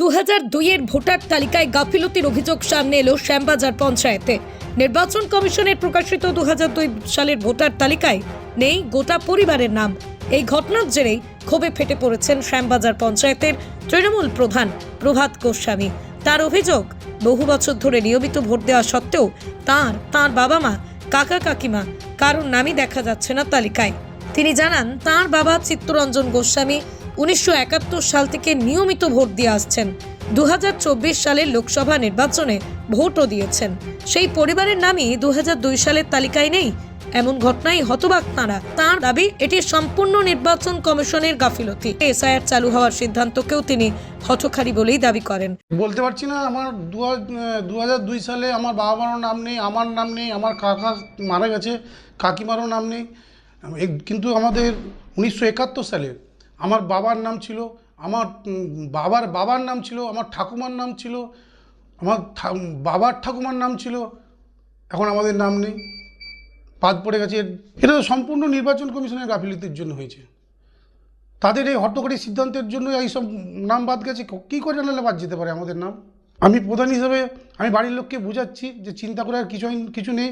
দু হাজার দুইয়ের ভোটার তালিকায় গাফিলতির অভিযোগ সামনে এলো শ্যামবাজার পঞ্চায়েতে। নির্বাচন কমিশনের প্রকাশিত দু হাজার দুই সালের ভোটার তালিকায় নেই গোটা পরিবারের নাম। এই ঘটনার জেরেই ক্ষোভে ফেটে পড়েছেন শ্যামবাজার পঞ্চায়েতের তৃণমূল প্রধান প্রভাত গোস্বামী। তার অভিযোগ, বহু বছর ধরে নিয়মিত ভোট দেওয়া সত্ত্বেও তার তার বাবা মা কাকা কাকিমা কারোর নামই দেখা যাচ্ছে না তালিকায়। তিনি জানান, তার বাবা চিত্তরঞ্জন গোস্বামী উনিশশো একাত্তর সাল থেকে নিয়মিত ভোট দিয়ে আসছেন। দু হাজার চব্বিশ সালের লোকসভা নির্বাচনে ভোটও দিয়েছেন। সেই পরিবারের নামই দু হাজার দুই সালের তালিকায় নেই। এমন ঘটনায় হতবাক তাঁরা। তাঁর দাবি, এটি সম্পূর্ণ নির্বাচন কমিশনের গাফিলতি। এসআইআর চালু হওয়ার সিদ্ধান্তকেও তিনি হঠকারী বলেই দাবি করেন। বলতে পারছি না, আমার দু হাজার দুই সালে আমার বাবা মারও নাম নেই, আমার নাম নেই, আমার কাকা মারা গেছে, কাকিমারও নাম নেই। কিন্তু আমাদের উনিশশো একাত্তর সালে আমার বাবার নাম ছিল, আমার বাবার বাবার নাম ছিল, আমার ঠাকুমার নাম ছিল, আমার বাবার ঠাকুমার নাম ছিল, এখন আমাদের নাম নেই। বাদ পড়ে গেছে। এটা সম্পূর্ণ নির্বাচন কমিশনের গাফিলতির জন্য হয়েছে। তাদের এই হট্টকারী সিদ্ধান্তের জন্য এইসব নাম বাদ গেছে। কী করে নাহলে বাদ যেতে পারে আমাদের নাম? আমি প্রধান হিসাবে, আমি বাড়ির লোককে বোঝাচ্ছি যে চিন্তা করার কিছু কিছু নেই।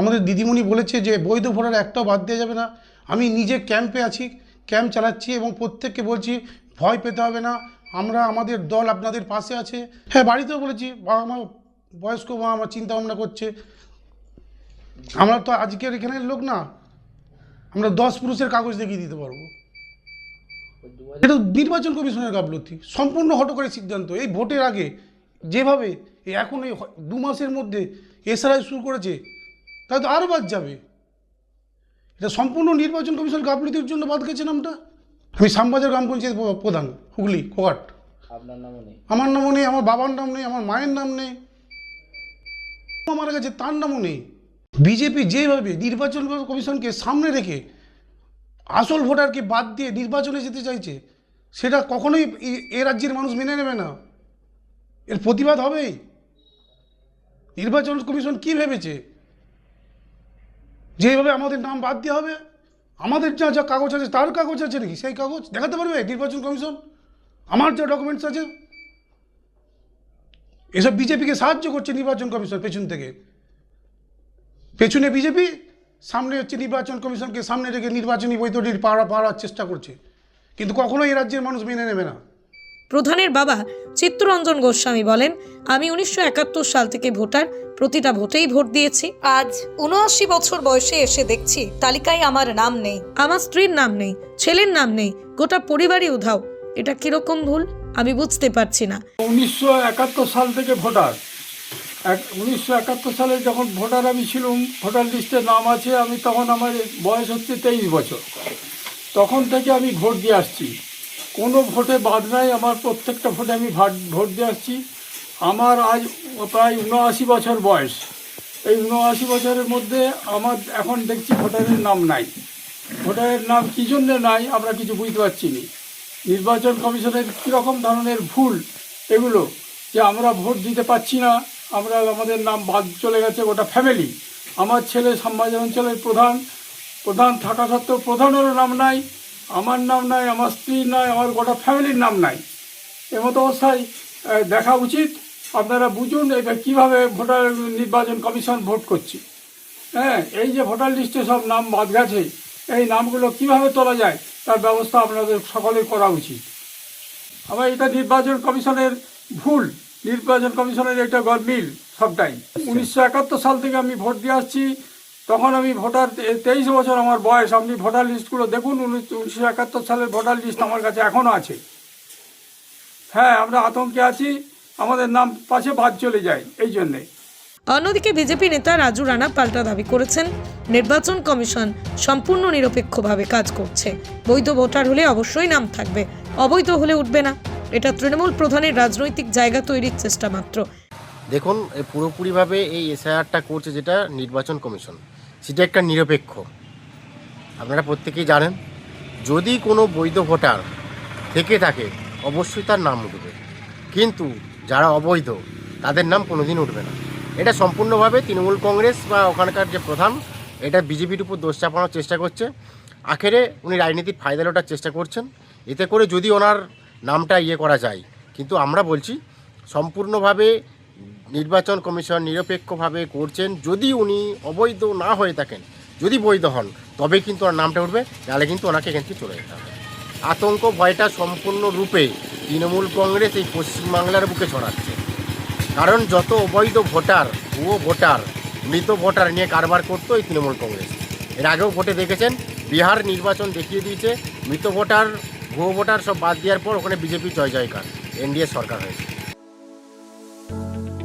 আমাদের দিদিমণি বলেছে যে বৈধ ভোটার একটাও বাদ দেওয়া যাবে না। আমি নিজে ক্যাম্পে আছি। ক্যাম্প চালাচ্ছি এবং প্রত্যেককে বলছি, ভয় পেতে হবে না, আমরা আমাদের দল আপনাদের পাশে আছে। হ্যাঁ বাড়িতেও বলেছি, বাবা মা বয়স্ক, মা আমার চিন্তা ভাবনা করছে। আমরা তো আজকের এখানের লোক না, আমরা দশ পুরুষের কাগজ দেখিয়ে দিতে পারব। এটা নির্বাচন কমিশনের গাফলতি, সম্পূর্ণ হটকারী সিদ্ধান্ত। এই ভোটের আগে যেভাবে এখন এই দু মাসের মধ্যে এসআরআই শুরু করেছে, তাহলে তো আরও বাদ যাবে। এটা সম্পূর্ণ নির্বাচন কমিশন গাফলতির জন্য বাদ গেছে নামটা। আমি শ্যামবাজার গ্রাম পঞ্চায়েত প্রধান হুগলি কোহাট আপনার নামও নেই? আমার নামও নেই আমার বাবার নাম নেই আমার মায়ের নাম নেই। মারা গেছে তার নামও নেই। বিজেপি যেভাবে নির্বাচন কমিশনকে সামনে রেখে আসল ভোটারকে বাদ দিয়ে নির্বাচনে যেতে চাইছে সেটা কখনোই এ রাজ্যের মানুষ মেনে নেবে না। এর প্রতিবাদ হবেই। নির্বাচন কমিশন কি ভেবেছে? যেভাবে আমাদের নাম বাদ দেওয়া হবে, আমাদের যা যা কাগজ আছে, তার কাগজ আছে নাকি? সেই কাগজ দেখাতে পারবে নির্বাচন কমিশন? আমার যা ডকুমেন্টস আছে, এসব বিজেপিকে সাহায্য করছে নির্বাচন কমিশন পেছন থেকে। পেছনে বিজেপি, সামনে হচ্ছে নির্বাচন কমিশনকে সামনে রেখে নির্বাচনী বৈতরণী পাড়া পাড়ার চেষ্টা করছে। কিন্তু কখনোই এই রাজ্যের মানুষ মেনে নেবে না। প্রধানের বাবা চিত্তরঞ্জন গোস্বামী বলেন আমি উনিশশো একাত্তর সাল থেকে ভোটার প্রতিটা ভোটেই ভোট দিয়েছি। আজ উনআশি বছর বয়সে এসে দেখছি তালিকায় আমার নাম নেই। আমার স্ত্রীর নাম নেই ছেলের নাম নেই গোটা পরিবারই উধাও। এটা কীরকম ভুল? আমি বুঝতে পারছি না। উনিশশো একাত্তর সাল থেকে ভোটার। এক উনিশশো একাত্তর সালে যখন ভোটার আমি ছিলাম ভোটার লিস্টে নাম আছে আমি তখন আমার বয়স হচ্ছে তেইশ বছর। তখন থেকে আমি ভোট দিয়ে আসছি। কোনো ভোটে বাদ নাই, আমার প্রত্যেকটা ভোটে আমি ভাট- দিয়ে আসছি। আমার আজ প্রায় উনআশি বছর বয়স। এই উনআশি বছরের মধ্যে আমার এখন দেখছি ভোটারের নাম নাই। ভোটারের নাম কী জন্যে নাই, আমরা কিছু বুঝতে পারছি না। নির্বাচন কমিশনের কীরকম ধরনের ভুল এগুলো যে আমরা ভোট দিতে পারছি না, আমরা আমাদের নাম বাদ চলে গেছে, গোটা ফ্যামিলি আমার ছেলে শ্যামবাজার অঞ্চলের প্রধান প্রধান থাকা সত্ত্বেও প্রধানেরও নাম নাই। আমার নাম নাই আমার স্ত্রীর নাই আমার গোটা ফ্যামিলির নাম নাই। এমতো অবস্থায় দেখা উচিত। আপনারা বুঝুন এটা কীভাবে ভোটার নির্বাচন কমিশন ভোট করছে। হ্যাঁ এই যে ভোটার লিস্টে সব নাম বাদ গেছে এই নামগুলো কীভাবে তোলা যায় তার ব্যবস্থা আপনাদের সকলের করা উচিত। আবার এটা নির্বাচন কমিশনের ভুল। নির্বাচন কমিশনের এটা গরমিল সবটাই। উনিশশো একাত্তর সাল থেকে আমি ভোট দিয়ে আসছি তখন আমি ভোটার তেইশ বছর আমার বয়স আপনি ভোটার লিস্টগুলো দেখুন উনিশশো একাত্তর সালের ভোটার লিস্ট আমার কাছে এখনও আছে। হ্যাঁ আমরা আতঙ্কে আছি আমাদের নাম পাশে বাদ চলে যায় এই জন্যে। অন্যদিকে বিজেপি নেতা রাজু রানা পাল্টা দাবি করেছেন নির্বাচন কমিশন সম্পূর্ণ নিরপেক্ষভাবে কাজ করছে। বৈধ ভোটার হলে অবশ্যই নাম থাকবে অবৈধ হলে উঠবে না। এটা তৃণমূল প্রধানের রাজনৈতিক জায়গা তৈরির চেষ্টা মাত্র। দেখুন পুরোপুরিভাবে এই এসআইআরটা করছে যেটা নির্বাচন কমিশন। সেটা একটা নিরপেক্ষ। আপনারা প্রত্যেকেই জানেন, যদি কোনো বৈধ ভোটার থেকে থাকে, অবশ্যই তার নাম উঠবে। কিন্তু যারা অবৈধ, তাদের নাম কোনোদিন উঠবে না। এটা সম্পূর্ণভাবে তৃণমূল কংগ্রেস বা ওখানকার যে প্রধান, এটা বিজেপির উপর দোষ চাপানোর চেষ্টা করছে। আখেরে উনি রাজনীতির ফায়দা লোটার চেষ্টা করছেন। এতে করে যদি ওনার নামটা ইয়ে করা যায়, কিন্তু আমরা বলছি, সম্পূর্ণভাবে নির্বাচন কমিশন নিরপেক্ষভাবে করছেন। যদি উনি অবৈধ না হয়ে থাকেন, যদি বৈধ হন তবে কিন্তু ওনার নামটা উঠবে, নাহলে কিন্তু ওনাকে এখান থেকে চলে যেতে হবে। আতঙ্ক ভয়টা সম্পূর্ণরূপে তৃণমূল কংগ্রেস এই পশ্চিমবাংলার বুকে ছড়াচ্ছে। কারণ যত অবৈধ ভোটার, ভুয়ো ভোটার, মৃত ভোটার নিয়ে কারবার করতো এই তৃণমূল কংগ্রেস। এর আগেও ভোটে দেখেছেন, বিহার নির্বাচন দেখিয়ে দিয়েছে, মৃত ভোটার, ভুয়ো ভোটার সব বাদ দেওয়ার পর ওখানে বিজেপি জয় জয়কার, এনডিএ সরকার হয়েছে।